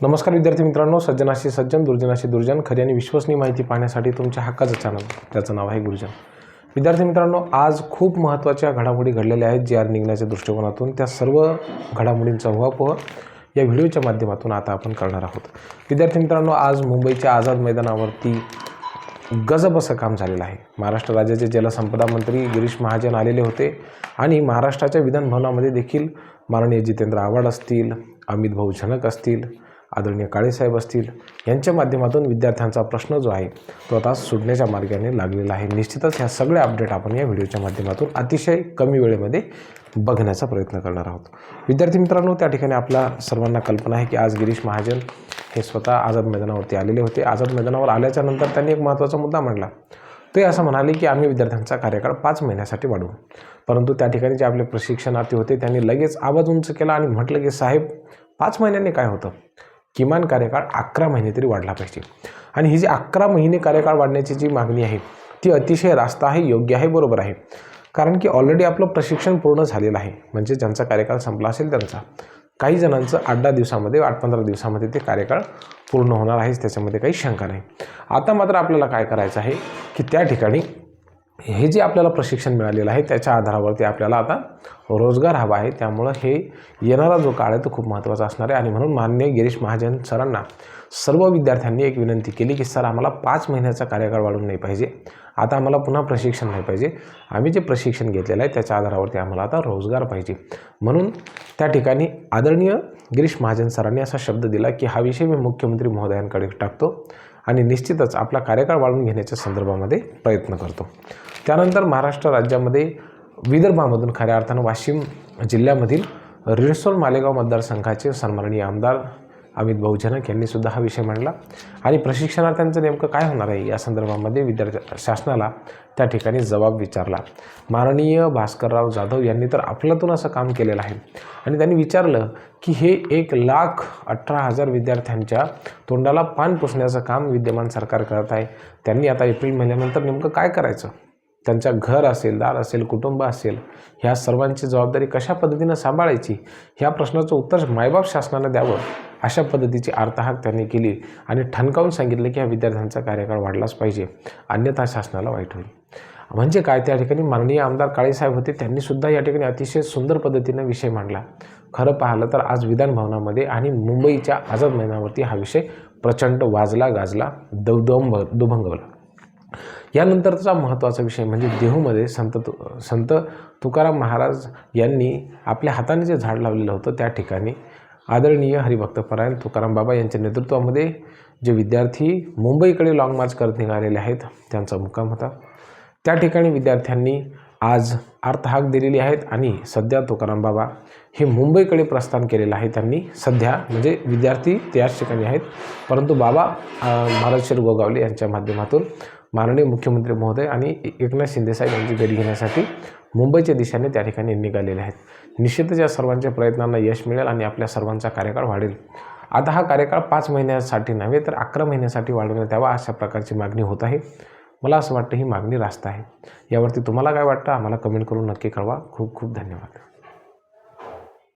नमस्कार विद्यार्थी मित्रांनो सज्जनाशी सज्जन दुर्जनाशी दुर्जन खरी आणि विश्वसनीय माहिती पाहण्यासाठी तुमच्या हक्काचं चॅनल त्याचं नाव आहे गुरुजन. विद्यार्थी मित्रांनो आज खूप महत्त्वाच्या घडामोडी घडलेल्या आहेत जे आर निघण्याच्या दृष्टिकोनातून त्या सर्व घडामोडींचा उहापोह या व्हिडिओच्या माध्यमातून आता आपण करणार आहोत. विद्यार्थी मित्रांनो आज मुंबईच्या आझाद मैदानावरती गजब असं काम झालेलं आहे. महाराष्ट्र राज्याचे जलसंपदा मंत्री गिरीश महाजन आलेले होते आणि महाराष्ट्राच्या विधानभवनामध्ये देखील माननीय जितेंद्र आव्हाड असतील अमित भाऊ झनक असतील आदरणीय काळेसाहेब असतील यांच्या माध्यमातून विद्यार्थ्यांचा प्रश्न जो आहे तो आता सुटण्याच्या मार्गाने लागलेला आहे. निश्चितच ह्या सगळ्या अपडेट आपण या व्हिडिओच्या माध्यमातून अतिशय कमी वेळेमध्ये बघण्याचा प्रयत्न करणार आहोत. विद्यार्थी मित्रांनो त्या ठिकाणी आपल्या सर्वांना कल्पना आहे की आज गिरीश महाजन हे स्वतः आझाद मैदानावरती आलेले होते. आझाद मैदानावर आल्याच्यानंतर त्यांनी एक महत्त्वाचा मुद्दा मांडला. ते असं म्हणाले की आम्ही विद्यार्थ्यांचा कार्यकाळ पाच महिन्यासाठी वाढवू. परंतु त्या ठिकाणी जे आपले प्रशिक्षणार्थी होते त्यांनी लगेच आवाज उंच केला आणि म्हटलं की साहेब पाच महिन्यांनी काय होतं? किमान कार्यकाळ अकरा महिने तरी वाढला पाहिजे. आणि ही जी अकरा महिने कार्यकाळ वाढण्याची जी मागणी आहे ती अतिशय रास्त आहे योग्य आहे बरोबर आहे. कारण की ऑलरेडी आपलं प्रशिक्षण पूर्ण झालेलं आहे. म्हणजे ज्यांचा कार्यकाळ संपला असेल त्यांचा. काही जणांचं आठ दहा दिवसामध्ये आठ पंधरा दिवसामध्ये ते कार्यकाळ पूर्ण होणार आहेच त्याच्यामध्ये काही शंका नाही. आता मात्र आपल्याला काय करायचं आहे की त्या ठिकाणी हे जे आपल्याला प्रशिक्षण मिळालेलं आहे त्याच्या आधारावरती आपल्याला आता रोजगार हवा आहे. त्यामुळं हे येणारा जो काळ आहे तो खूप महत्त्वाचा असणार आहे. आणि म्हणून मान्य गिरीश महाजन सरांना सर्व विद्यार्थ्यांनी एक विनंती केली की सर आम्हाला पाच महिन्याचा कार्यकाळ वाढून नाही पाहिजे. आता आम्हाला पुन्हा प्रशिक्षण नाही पाहिजे. आम्ही जे प्रशिक्षण घेतलेलं आहे त्याच्या आधारावरती आम्हाला आता रोजगार पाहिजे. म्हणून त्या ठिकाणी आदरणीय गिरीश महाजन सरांनी असा शब्द दिला की हा विषय मी मुख्यमंत्री महोदयांकडे टाकतो आणि निश्चितच आपला कार्यकाळ वाढवून घेण्याच्या संदर्भामध्ये प्रयत्न करतो. त्यानंतर महाराष्ट्र राज्यामध्ये विदर्भामधून खऱ्या अर्थानं वाशिम जिल्ह्यामधील रिसोल मालेगाव मतदारसंघाचे सन्माननीय आमदार अमित भाऊ जनक यांनी सुद्धा हा विषय मांडला. आणि प्रशिक्षणार्थ्यांचं नेमकं काय होणार आहे या संदर्भामध्ये विद्यार्थी शासनाला त्या ठिकाणी जबाब विचारला. माननीय भास्करराव जाधव यांनी तर आपलातून असं काम केलेलं आहे. आणि त्यांनी विचारलं की हे एक लाख अठरा हजार विद्यार्थ्यांच्या तोंडाला पान पुसण्याचं काम विद्यमान सरकार करत आहे. त्यांनी आता एप्रिल महिन्यानंतर नेमकं काय करायचं? त्यांचा घर असेल दार असेल कुटुंब असेल ह्या सर्वांची जबाबदारी कशा पद्धतीनं सांभाळायची? ह्या प्रश्नाचं उत्तर मायबाप शासनानं द्यावं अशा पद्धतीची आर्ताहाक त्यांनी केली आणि ठणकावून सांगितलं की ह्या विद्यार्थ्यांचा कार्यकाळ वाढलाच पाहिजे. अन्यथा शासनाला वाईट होईल. म्हणजे काय? त्या ठिकाणी माननीय आमदार काळेसाहेब होते त्यांनीसुद्धा या ठिकाणी अतिशय सुंदर पद्धतीनं विषय मांडला. खरं पाहिलं तर आज विधानभवनामध्ये आणि मुंबईच्या आझाद मैदानावरती हा विषय प्रचंड वाजला गाजला दवदंब दुभंगवला. यानंतरचा महत्त्वाचा विषय म्हणजे देहूमध्ये संत तु संत तुकाराम महाराज यांनी आपल्या हाताने जे झाड लावलेलं होतं त्या ठिकाणी आदरणीय हरिभक्तपरायण तुकाराम बाबा यांच्या नेतृत्वामध्ये जे विद्यार्थी मुंबईकडे लाँग मार्च करत निघालेले आहेत त्यांचा मुक्काम होता. त्या ठिकाणी विद्यार्थ्यांनी आज अर्थहाक दिलेली आहेत आणि सध्या तुकाराम बाबा हे मुंबईकडे प्रस्थान केलेलं आहे. त्यांनी सध्या म्हणजे विद्यार्थी त्याच ठिकाणी आहेत. परंतु बाबा महाराज गोगावले यांच्या माध्यमातून माननीय मुख्यमंत्री महोदय आणि एकनाथ शिंदेसाहेब यांची भेट घेण्यासाठी मुंबईच्या दिशेने त्या ठिकाणी निघालेले आहेत. निश्चितच या सर्वांच्या प्रयत्नांना यश मिळेल आणि आपल्या सर्वांचा कार्यकाळ वाढेल. आता हा कार्यकाळ पाच महिन्यासाठी नव्हे तर अकरा महिन्यासाठी वाढवण्यात यावा अशा प्रकारची मागणी होत आहे. मला असं वाटतं ही मागणी रास्त आहे. यावरती तुम्हाला काय वाटतं? आम्हाला कमेंट करून नक्की कळवा. खूप खूप धन्यवाद.